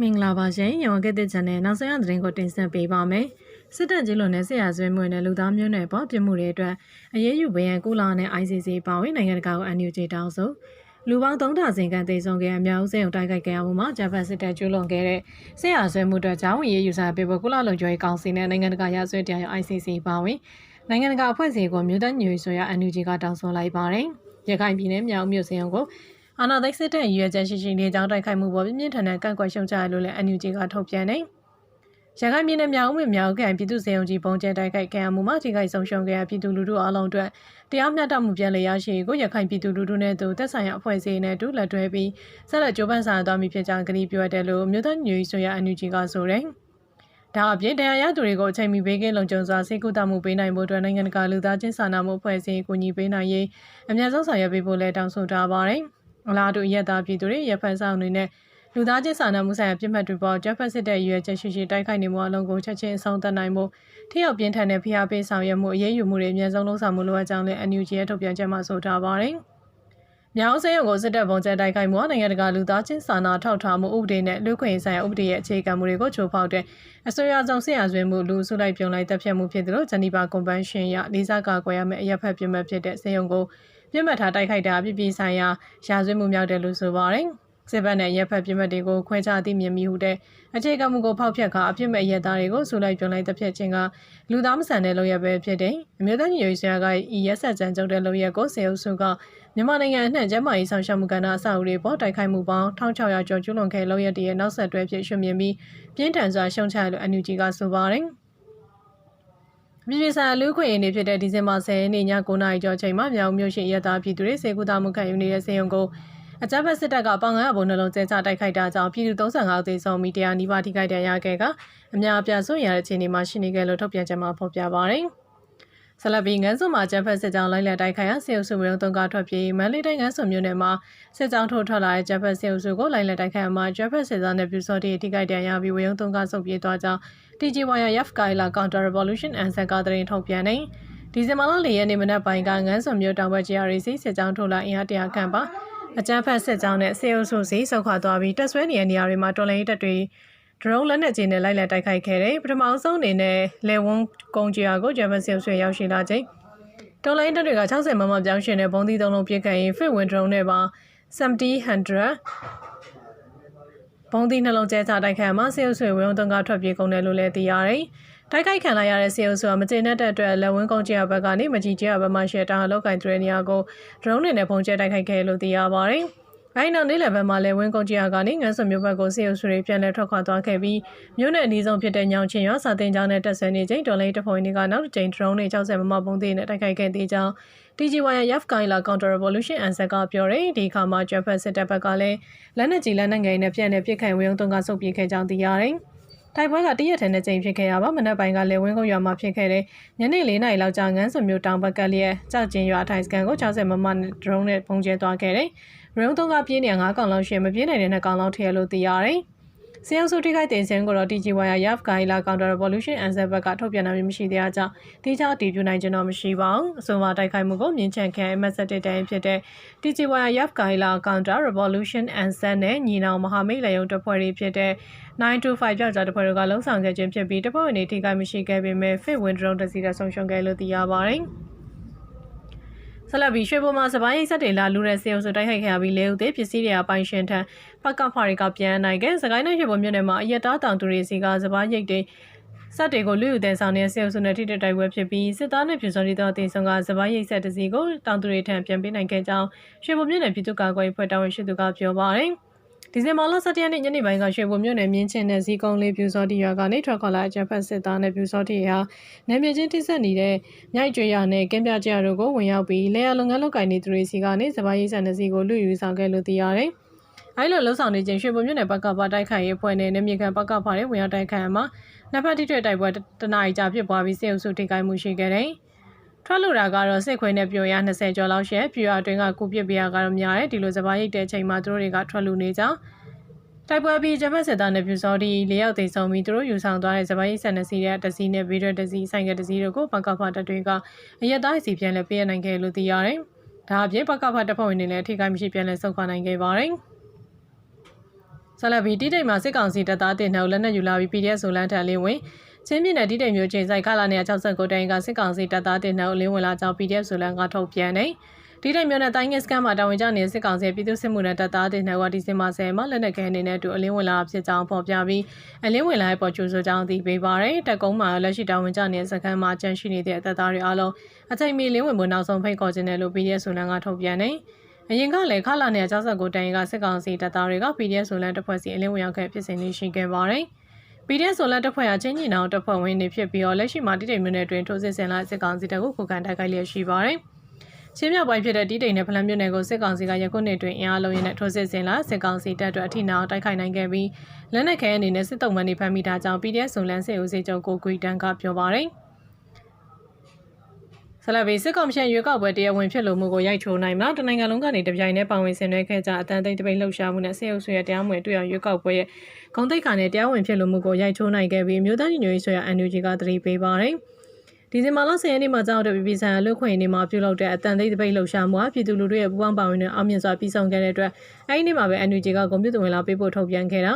မင်္ဂလာပါရှင်ရန်ကုန်ကတဲ့ channel နောက်ဆုံးရသတင်းကိုတင်ဆက်ပေးပါမယ်စစ်တပ်ကြီးလွန်တဲ့ဆရာဆွေးမှုနဲ့လူသားမျိုးနွယ်ပေါ်ပြစ်မှုတွေအတွက်အရေးယူပေးရန်ကုလာနဲ့ ICC ပါဝင်နိုင်ငံတကာကို NUG တောင်းဆိုလူပေါင်း3ဒါဇင်ခန့်သေဆုံးခဲ့အများဦးစိန်ုံတိုက်ခိုက်ခဲ့ရမှုမှာဂျပန်စစ်တပ်ကျူးလွန်ခဲ့တဲ့ဆရာဆွေးမှုအတွက်ကြောင်းဝင်ရေးယူစာပေးဖို့ကုလလုံခြုံရေးကောင်စီနဲ့နိုင်ငံတကာရဆွေးတရားရုံး ICC ပါဝင်နိုင်ငံတကာအဖွဲ့အစည်းကိုမြို့သားညွေဆိုရ NUG ကတောင်းဆိုလိုက်ပါတယ်ရခိုင်ပြည်နယ်မြောက်မြို့စင်ုံကို အာနာသိက်စစ်တဲ့ရည်ရွယ်ချက်ရှိရှိနေကြောင်းတိုက်ခိုက်မှုပေါ်ပြင်းပြင်းထန်ထန်ကန့်ကွက်ရှုံချရလို့လည်း NUG ကထုတ်ပြန်နေရခိုင်ပြည်နယ်မြောက်ဦးမြောက်ခံပြည်သူ့စေုံကြီးပုံကျဲတိုက်ခိုက်ခဲ့မှုမှာထိခိုက်ဆုံးရှုံးခဲ့ပြည်သူလူထုအလုံးအတွက်တရားမျှတမှုပြန်လည်ရရှိကိုရခိုင်ပြည်သူလူထုနဲ့သူသက်ဆိုင်ရာအဖွဲ့အစည်းနဲ့တူလက်တွဲပြီးဆက်လက်ကြိုးပမ်းဆောင်သွားမည်ဖြစ်ကြောင်းကတိပြုအပ်တယ်လို့မြို့သားညွေဆိုရ NUG ကဆိုတယ်။ဒါအပြင်တရားရသူတွေကိုအချိန်မီပေးကင်းလုံခြုံစွာစိတ်ကူးတမှုပေးနိုင်ဖို့အတွက်နိုင်ငံတကာလူသားချင်းစာနာမှုအဖွဲ့အစည်းကိုညီပေးနိုင်ရေးအများဆုံးဆောင်ရွက်ပေးဖို့လည်းတောင်းဆိုထားပါတယ်။ အလားတူရက်သားပြည်သူတွေရဖန်ဆောင်တွေနဲ့လူသားချင်းစာနာမှုဆိုင်ရာပြစ်မှတ်တွေပေါ်ဂျပန်စစ်တဲ့ရွေချက်ရှိရှိတိုက်ခိုက်နေမှုအလုံးကိုချက်ချင်းအဆုံးသတ်နိုင်မှုထိရောက်ပြင်းထန်တဲ့ဖိအားပေးဆောင်ရွက်မှုအရေးယူမှုတွေအများဆုံးလုံးဆောင်မှုလိုအပ်ကြောင်းလည်း NUG ရဲ့ထုတ်ပြန်ချက်မှာဆိုထားပါတယ်။မြောက်စဲရုံကိုစစ်တပ်ပုံကျဲတိုက်ခိုက်မှုနိုင်ငံတကာလူသားချင်းစာနာထောက်ထားမှုဥပဒေနဲ့လူခွင့်ဆိုင်ရာဥပဒေရဲ့အခြေခံမှုတွေကိုချိုးဖောက်တဲ့အစိုးရဆောင်ဆရာဆွေးမှုလူစုလိုက်ပြုံလိုက်တပ်ဖြတ်မှုဖြစ်သလိုဂျနီဗာကွန်ဗင်းရှင်းရလေးစားကာကွယ်ရမယ့်အရက်ဖက်ပြစ်မှတ်ဖြစ်တဲ့စေယုံကို ပြစ်မှတ်ထားတိုက်ခိုက်တာပြည်ပြည်ဆိုင်ရာရာဇဝတ်မှုမြောက်တယ်လို့ဆိုပါတယ်။စစ်ဘက်နဲ့ရက်ဖက်ပြစ်မှတ်တွေကိုခွဲခြားသိမြင်မိဟုတဲ့အခြေခံမှုကိုဖောက်ဖျက်ခါအပြစ်မဲ့ရက်သားတွေကိုစူလိုက်ပြုံလိုက်တပ်ဖြတ်ခြင်းကလူသားမဆန်တဲ့လုပ်ရပဲဖြစ်တယ်။အမျိုးသားညီညွတ်ရေးဆရာကဤရက်ဆက်ကြံကြုတ်တဲ့လုပ်ရက်ကိုစေအုပ်စုကမြန်မာနိုင်ငံအနှံ့ကျန်းမာရေးဆောင်ရှောက်မှုကဏ္ဍအဆောက်အဦတွေပေါ်တိုက်ခိုက်မှုပေါင်း1600ကျော်ကျူးလွန်ခဲ့လုပ်ရက်တည်းရဲ့နောက်ဆက်တွဲဖြစ်ရှုမြင်ပြီးပြင်းထန်စွာရှုံချရလို့ NUG ကဆိုပါတယ်။ ပြည်ပြည်ဆိုင်ရာလူ့ခွင့်ရေးနေ့ဖြစ်တဲ့ဒီဇင်ဘာ10ရက်နေ့ည9:00နာရီကျော်ချိန်မှာမြောင်မြို့ရှိရတာပြည်သူတွေစေကူတာမှုခံယူနေတဲ့စေယုံကိုအကြမ်းဖက်စစ်တပ်ကပေါင်900ဘုံနှလုံးကျဲချတိုက်ခိုက်တာကြောင့်ပြည်သူ35ဦးသေဆုံးပြီးတရားနီးပါးထိခိုက်ဒဏ်ရာခဲ့ကအများအပြားဆွရတဲ့အခြေအနေမှာရှိနေခဲ့လို့ထုတ်ပြန်ချက်မှာဖော်ပြပါရယ်။ ဆလဘီငန်းစုမှာကျန်းဖက်စစ်ကြောင်းလိုက်လက်တိုက်ခိုက်ရဆေးဥစုမျိုးတုံးကထွက်ပြေးမန္တလေးတိုင်းငန်းစုမြို့နယ်မှာစစ်ကြောင်းထိုးထွက်လာတဲ့ကျန်းဖက်ဆေးဥစုကိုလိုက်လက်တိုက်ခိုက်မှာကျန်းဖက်စစ်သားနဲ့ပြူစောတိထိခိုက်ဒဏ်ရာပြီးဝေယုံတုံးကဆုတ်ပြေးသွားကြောင်း TGYF Kaila Counter Revolution Answer ကသတင်းထုတ်ပြန်နေဒီဇင်ဘာလ၄ရက်နေ့မနက်ပိုင်းကငန်းစွန်မြို့တောင်ဘက် GRC စစ်ကြောင်းထုတ်လာအင်အားတရာခန့်ပါအကြမ်းဖက်စစ်ကြောင်းနဲ့စေအုပ်စုစီဆုတ်ခွာသွားပြီးတက်ဆွဲနေရနေရာတွေမှာတော်လိုင်းတပ်တွေ ဒရုန်းလက်နက်ကြီးနဲ့လိုက်လံတိုက်ခိုက်ခဲ့တယ်ပထမဆုံးအနေနဲ့လေဝွန်းကုန်းကြီးကိုဂျပန်စစ်ဆွေရောက်ရှိလာချိန်တော်လိုင်းတပ်တွေက60မမပြောင်းရှင်တဲ့ဘုံသီးသုံးလုံးပြစ်ခတ်ရင် fit win drone နဲ့ပါ70 100ဘုံသီးနှလုံးကျဲချတိုက်ခိုက်မှာစေအုပ်ဆွေဝင်းတုံးကထွက်ပြေးကုန်တယ်လို့လည်းသိရတယ်။တိုက်ခိုက်ခံလိုက်ရတဲ့စေအုပ်ဆွေကမကျေနပ်တဲ့အတွက်လက်ဝင်းကုန်းကျဲဘက်ကနေမကြီးကျဲဘက်မှရှယ်တာလောက်ကင်တဲ့နေရာကိုဒရုန်းတွေနဲ့ပုံကျဲတိုက်ခိုက်ခဲ့လို့သိရပါတယ်။ အဲ့နောက်နေ့လယ်ဘက်မှာလည်းဝင်းကုန်းကျဲကနေငန်းစွန်မြို့ဘက်ကိုစေအုပ်ဆွေပြန်လည်ထွက်ခွာသွားခဲ့ပြီးမြို့နယ်အနီးဆုံးဖြစ်တဲ့ညောင်ချင်းရွာစာတင်ကျောင်းနဲ့တက်ဆွဲနေချိန်တော်လိုင်းတဖွဲ့တွေကနောက်တစ်ကြိမ်ဒရုန်းတွေ60မမပုံသေးနဲ့တိုက်ခိုက်ခဲ့သေးကြောင်း TGYF ကိုင်လာ Counter Revolution Answer ကပြောတယ်ဒီခါမှာ Japan စစ်တပ်ဘက်ကလည်းလက်နက်ကြီးလက်နက်ငယ်နဲ့ပြန်လည်ပစ်ခတ်ဝေယုံတုံးကဆုတ်ပြေးခဲ့ကြောင်းသိရတယ်။တိုက်ပွဲကတရက်ထဲနဲ့ချိန်ဖြစ်ခဲ့ရပါမနက်ပိုင်းကလေဝင်းကုန်းရွာမှာဖြစ်ခဲ့တဲ့ညနေ၄နာရီလောက်ကြာငန်းစွန်မျိုးတောင်ဘက်ကလျက်ကြောက်ကျင်းရွာထိုင်စကန်ကို60မမနဲ့ဒရုန်းနဲ့ပုံကျဲသွားခဲ့တယ်။ ရုံးတုံးကပြင်းနေ9កောင်လောက်ရှည်မပြင်းနိုင်တဲ့2កောင်လောက်ထည့်ရလို့သိရတယ်။စင်အောင်စုထိခိုက်တဲ့စင်ကိုတော့ TGY Yaf Gaila Counter Revolution Answer ဘက်ကထုတ်ပြန်တာမျိုးမရှိသေးကြောင်းတိကျတည်ပြုနိုင်ခြင်းတော့မရှိပါဘူးအဆိုပါတိုက်ခိုက်မှုကိုမြင်းချန်ခံ MST တိုင်ဖြစ်တဲ့ TGY Yaf Gaila Counter Revolution Answer နဲ့ညီနောင်မဟာမိတ်လယုံတပ်ဖွဲ့တွေဖြစ်တဲ့925ကြောက်ကြတပ်ဖွဲ့တို့ကလုံဆောင်ခဲ့ခြင်းဖြစ်ပြီးတပ်ဖွဲ့ဝင်တွေထိခိုက်မရှိခဲ့ပေမဲ့ Fit Win Drone တစ်စီးနဲ့ဆုံးရှုံးခဲ့လို့သိရပါတယ်။ ဆက်လက်ပြီးရွှေဘုံမှာစပိုင်းရိတ်ဆက်တွေလာလူတဲ့စေအုပ်စုတိုက်ခိုက်ခဲ့ရပြီးလေဦးသေးပစ္စည်းတွေကပိုင်ရှင်ထံပကဖာတွေကပြန်နိုင်ခဲ့စကိုင်းနိုင်ရွှေဘုံမြို့နယ်မှာအယက်သားတောင်သူတွေစီကစပိုင်းရိတ်တွေစက်တွေကိုလူယူတဲ့ဆောင်တဲ့စေအုပ်စုနဲ့ထိတဲ့တိုက်ပွဲဖြစ်ပြီးစစ်သားနဲ့ပြည်စော်ရီတော်တင်ဆောင်ကစပိုင်းရိတ်ဆက်တစီကိုတောင်သူတွေထံပြန်ပေးနိုင်ခဲ့ကြောင်းရွှေဘုံမြို့နယ်ပြည်သူ့ကာကွယ်ရေးဖွဲ့တာဝန်ရှိသူကပြောပါတယ်။ ဒီဇင်ဘာလ17ရက်နေ့ညနေပိုင်းကရွှေဘုံမြို့နယ်မြင်းချင်းနဲ့ဇီကုန်းလေးပြူစောတိရွာကနေထွက်ခွာလာအကြမ်းဖက်စစ်သားနဲ့ပြူစောတိဟာနယ်မြေချင်းတိဆက်နေတဲ့မြိုက်ကျွေရနဲ့ကင်းပြကြရတို့ကိုဝင်ရောက်ပြီးလေယာလုပ်ငန်းလုပ်ကိုင်နေသူတွေစီကနေစပိုင်းရိတ်ဆန်တဲ့စီကိုလူယူဆောင်ခဲ့လို့သိရတယ်။အဲလိုလှုပ်ဆောင်နေခြင်းရွှေဘုံမြို့နယ်ဘက်ကပါတိုက်ခိုက်ရေးဖွဲ့နဲ့နယ်မြေခံဘက်ကပါတဲ့ဝင်ရောက်တိုက်ခိုက်မှာနှစ်ဖက်တိကျတိုက်ပွဲတနအီကြာဖြစ်ပွားပြီးစေအုပ်စုထိခိုက်မှုရှိခဲ့တယ်။ ထွက်လို့တာကတော့စစ်ခွေးနဲ့ပြိုရ20ကျော်လောက်ရှယ်ပြိုရအတွင်းကကုပစ်ပြရကတော့များတယ်ဒီလိုစပါးရိတ်တဲ့ချိန်မှာသူတို့တွေကထွက်လို့နေကြတိုက်ပွဲပြီးဂျမတ်စစ်သားနဲ့ပြူစောဒီ၄ယောက်သိမ်းပြီးသူတို့ယူဆောင်သွားတဲ့စပိုင်းဆန်နစီတဲ့တစီနဲ့ဗီဒီယိုတစီဆိုင်ကတစီတို့ကိုပကဖတပ်တွေကအရက်သားစီပြန်လဲပေးရနိုင်ခဲ့လို့သိရတယ်။ဒါအပြင်ပကဖတပ်ဖွဲ့ဝင်တွေလည်းအထိကိမရှိပြန်လဲဆုတ်ခွာနိုင်ခဲ့ပါတယ်။ဆလဘီတိတိတ်မှာစစ်ကောင်စီတပ်သားတင်နှုတ်လက်နက်ယူလာပြီး PDF ဆိုလန်းထန်လင်းဝင် ချင်းပြည်နယ်တိတိတ်မျိုးချိန်ဆိုင်ခလာနေ69တိုင်ကစစ်ကောင်စီတပ်သားတင်နှုတ်လင်းဝင်လာကြောင်း PDF ဆိုလန်းကထုတ်ပြန်နေတိတိတ်မျိုးနဲ့တိုင်းငယ်စကန်မှာတာဝန်ကျနေတဲ့စစ်ကောင်စီပြည်သူ့စစ်မှုနဲ့တပ်သားတင်နှုတ်ကဒီဇင်ဘာ10မှာလက်နက်ခဲအနေနဲ့အတူအလင်းဝင်လာဖြစ်ကြောင်းဖော်ပြပြီးအလင်းဝင်လာတဲ့ပေါ်ကျူဆိုကြောင်းသိပေးပါရယ်တက်ကုန်းမှာလက်ရှိတာဝန်ကျနေတဲ့စကန်မှာကျန်ရှိနေတဲ့အသက်သားတွေအားလုံးအချိန်မီလင်းဝင်မှုနောက်ဆုံးဖိတ်ခေါ်ခြင်းနဲ့လို့ PDF ဆိုလန်းကထုတ်ပြန်နေအရင်ကလည်းခလာနေ69တိုင်ကစစ်ကောင်စီတပ်သားတွေက PDF ဆိုလန်တပ်ဖွဲ့စီအလင်းဝင်ရောက်ခဲ့ဖြစ်စဉ်လေးရှိခဲ့ပါတယ်။ PDF ဆိုလန်တပ်ဖွဲ့ဟာချင်းကြီးနောင်တပ်ဖွဲ့ဝင်တွေဖြစ်ပြီးတော့လက်ရှိမှာတိတိမ်မြို့နယ်တွင်ထိုးစစ်ဆင်လာစစ်ကောင်စီတပ်ကိုခုခံတိုက်ခိုက်လျက်ရှိပါတယ်။ချင်းမြောက်ပိုင်းဖြစ်တဲ့တိတိမ်နဲ့ဖလန်မြို့နယ်ကိုစစ်ကောင်စီကယခုနှစ်တွင်အင်အားလုံးရင်းနဲ့ထိုးစစ်ဆင်လာစစ်ကောင်စီတပ်အတွက်အထိနာအောင်တိုက်ခိုက်နိုင်ခဲ့ပြီးလက်နက်ခဲအနေနဲ့စစ်တုံးမန်တွေဖမ်းမိတာကြောင့် PDF ဆိုလန်စစ်ဦးစီးချုပ်ကိုဂွီတန်ကပြောပါတယ်။ ဆလဘီစစ်ကောင်ရှင်ရွေးကောက်ပွဲတရားဝင်ဖြစ်လို့မှုကိုရိုက်ချိုးနိုင်မလားတနိုင်ငံလုံးကနေတပြိုင်တည်းပါဝင်ဆင်နွှဲခဲ့ကြအတန်သိမ်းတပိတ်လှုပ်ရှားမှုနဲ့ဆေးရုပ်ဆွေရတရားမဝင်တွေ့အောင်ရွေးကောက်ပွဲရဲ့ဂုံတိတ်ခါနဲ့တရားဝင်ဖြစ်လို့မှုကိုရိုက်ချိုးနိုင်ခဲ့ပြီးမြို့သားညီညွတ်ရေးဆွေရ NUG ကသတိပေးပါတယ်ဒီဇင်ဘာလ10ရက်နေ့မှာကြောက်တဲ့ပြည်ပြည်ဆိုင်ရာလူခွင့်နေမှာပြုလုပ်တဲ့အတန်သိမ်းတပိတ်လှုပ်ရှားမှုအပြည်သူလူထုရဲ့ပူးပေါင်းပါဝင်တဲ့အောင်မြင်စွာပြီးဆုံးခဲ့တဲ့အတွက်အဲဒီနေ့မှာပဲ NUG ကကွန်ပျူတာဝင်လာပေးဖို့ထုတ်ပြန်ခဲ့တာ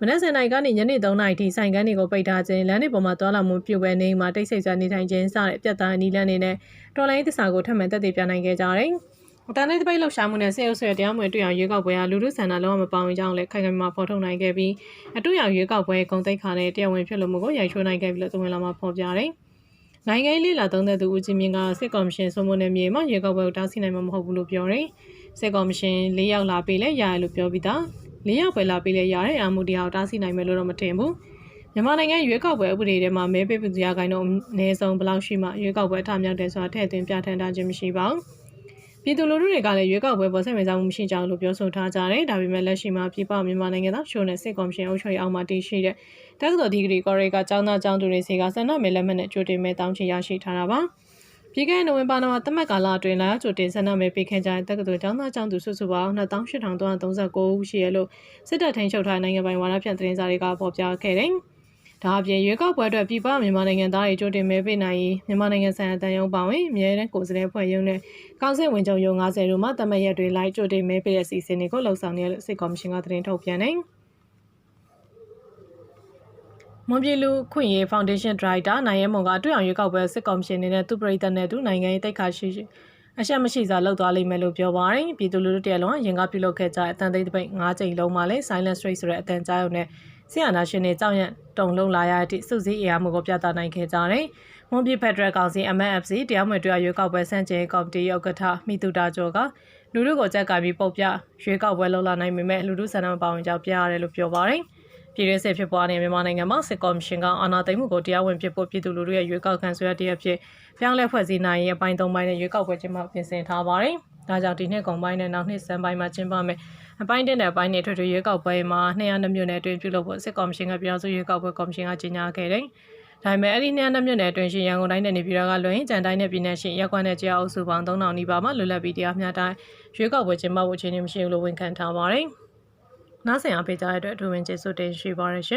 မနက်7:00နာရီကနေညနေ3:00နာရီထိဆိုင်ကန်းတွေကိုပိတ်ထားခြင်းလမ်းတွေပေါ်မှာတွာလာမှုပြုတ်ပဲနေမှာတိတ်ဆိတ်စွာနေထိုင်ခြင်းစတဲ့အပြတ်သားအနီးလန်းနေနဲ့တော်လိုင်းသစ္စာကိုထပ်မံတက်တည်ပြနိုင်ခဲ့ကြတယ်။အတန်လေးတပိတ်လှုပ်ရှားမှုနဲ့စေအုပ်ဆွေတရားမဝင်တွေ့အောင်ရွေးကောက်ပွဲဟာလူထုဆန္ဒလုံးဝမပေါဝင်ကြောင်းလည်းခိုင်ခိုင်မာဖော်ထုတ်နိုင်ခဲ့ပြီးအတူရောက်ရွေးကောက်ပွဲဂုံတိတ်ခါနဲ့တရားဝင်ဖြစ်လို့မှုကိုရိုက်ချိုးနိုင်ခဲ့ပြီလို့သဝင်လာမှာဖော်ပြတယ်။နိုင်ငံရေးလာသုံးတဲ့သူဦးကြီးမြင့်ကစစ်ကော်မရှင်စုံမနဲ့မြေမှာရွေးကောက်ပွဲကိုတားဆီးနိုင်မှာမဟုတ်ဘူးလို့ပြောတယ်။စစ်ကော်မရှင်၄ယောက်လာပေးလဲရရလို့ပြောပြီးသား။ ၄ယောက်ပဲလာပေးလဲရတဲ့အာမှုတရားကိုတားဆီးနိုင်မယ်လို့တော့မထင်ဘူး။မြန်မာနိုင်ငံရွေးကောက်ပွဲဥပဒေထဲမှာမဲပေးပသူရကိုင်းတော့အနည်းဆုံးဘယ်လောက်ရှိမှရွေးကောက်ပွဲထမြောက်တယ်ဆိုတာထည့်သွင်းပြဋ္ဌာန်းထားခြင်းမရှိပါဘူး။ပြည်သူလူထုတွေကလည်းရွေးကောက်ပွဲပေါ်ဆက်ဝင်စားမှုမရှိကြဘူးလို့ပြောဆိုထားကြတယ်။ဒါပေမဲ့လက်ရှိမှာပြည်ပမြန်မာနိုင်ငံသားရှိုးနဲ့စစ်ကော်မရှင်အုပ်ချုပ်ရေးအောက်မှာတည်ရှိတဲ့တက္ကသိုလ်ဒီဂရီကော်ရီကကျောင်းသားကျောင်းသူတွေစီကဆန္ဒမဲလက်မှတ်နဲ့ကြိုတင်မဲတောင်းချရရှိထားတာပါ။ ပြည်ကဲနိုဝင်ဘာလမှာတမက်ကာလအတွင်းလာကြိုတင်ဆန္ဒမဲပေးခဲ့ကြတဲ့တက္ကသိုလ်ကျောင်းသားကျောင်းသူစုစုပေါင်း28,339ဦးရှိရလို့စစ်တပ်ထိန်းချုပ်ထားနိုင်ငံပိုင်ဝါဒဖြန့်သတင်းစာတွေကဖော်ပြခဲ့တယ်။ဒါအပြင်ရွေးကောက်ပွဲအတွက်ပြည်ပမြန်မာနိုင်ငံသားတွေကြိုတင်မဲပေးနိုင်ရေးမြန်မာနိုင်ငံဆိုင်ရာတန်ယုံပါဝင်အမြဲတမ်းကိုယ်စားလှယ်ဖွဲ့ရုံးနဲ့ကောင်စစ်ဝင်ချုပ်ရုံး90တို့မှတမက်ရက်တွေလိုက်ကြိုတင်မဲပေးတဲ့စီစဉ်တွေကိုလှုပ်ဆောင်နေလို့စစ်ကော်မရှင်ကသတင်းထုတ်ပြန်နေ။ မွန်ပြည်လူခွင့်ရေးဖောင်ဒေးရှင်းဒရိုက်တာနိုင်ရဲမွန်ကတွေ့အောင်ရွေးကောက်ပွဲစစ်ကော်မရှင်အနေနဲ့သူ့ပြည်သက်နဲ့သူနိုင်ငံရေးတိတ်ခါရှိရှိအရှက်မရှိစွာလှုပ်သွားလိမ့်မယ်လို့ပြောပါတယ်။ပြည်သူလူထုတရလုံးရင်ကပြုလုပ်ခဲ့ကြတဲ့အတန်သိမ်းတပိတ်၅ချိန်လုံးမှာလည်း silent straight ဆိုတဲ့အတန်ကြားရုံနဲ့ဆရာနာရှင်တွေကြောက်ရွံ့တုံလုံးလာရတဲ့အထိစုစည်းအရာမှုကိုပြသနိုင်ခဲ့ကြတယ်။မွန်ပြည်ဖက်ဒရယ်ကောင်စီ MFC တရားမဝင်တွေ့ရွေးကောက်ပွဲစန့်ကျင်ကော်မတီဥက္ကဋ္ဌမိသူတာကျော်ကလူထုကိုကြက်ကပြီးပုတ်ပြရွေးကောက်ပွဲလှုပ်လာနိုင်ပေမဲ့လူထုဆန္ဒမပါဝင်ကြောင်းပြရတယ်လို့ပြောပါတယ်။ ပြည်ရေးစစ်ဖြစ်ပွားနေတဲ့မြန်မာနိုင်ငံမှာစစ်ကော်မရှင်ကအာဏာသိမ်းမှုကိုတရားဝင်ဖြစ်ဖို့ပြည်သူလူထုရဲ့ရွေးကောက်ခံဆိုရတဲ့အဖြစ်ပြောင်းလဲဖွဲ့စည်းနိုင်ရေးအပိုင်း၃ပိုင်းနဲ့ရွေးကောက်ပွဲကျင်းပပြင်ဆင်ထားပါတယ်။ဒါကြောင့်ဒီနှစ်ကုန်ပိုင်းနဲ့နောက်နှစ်စံပိုင်းမှာကျင်းပမယ်။အပိုင်းတက်တဲ့အပိုင်းနဲ့ထွေထွေရွေးကောက်ပွဲမှာ200မြို့နယ်အတွင်းပြုလုပ်ဖို့စစ်ကော်မရှင်ကပြောင်းစုရွေးကောက်ပွဲကော်မရှင်ကကြေညာခဲ့တယ်။ဒါပေမဲ့အဲ့ဒီ200မြို့နယ်အတွင်းရှိရန်ကုန်တိုင်းနဲ့နေပြည်တော်ကလွင်ကြံတိုင်းနဲ့ပြည်နယ်ရှိရက်ကွက်နဲ့ကြာအုပ်စုပေါင်း3000နီးပါးမှလွတ်လပ်ပြီးတရားမျှတရွေးကောက်ပွဲကျင်းပဖို့အခြေအနေမရှိဘူးလို့ဝန်ခံထားပါတယ်။ နားဆင်အားပေးကြတဲ့အတွက်အထူးဝင်ကျေးဇူးတင်ရှိပါရရှင်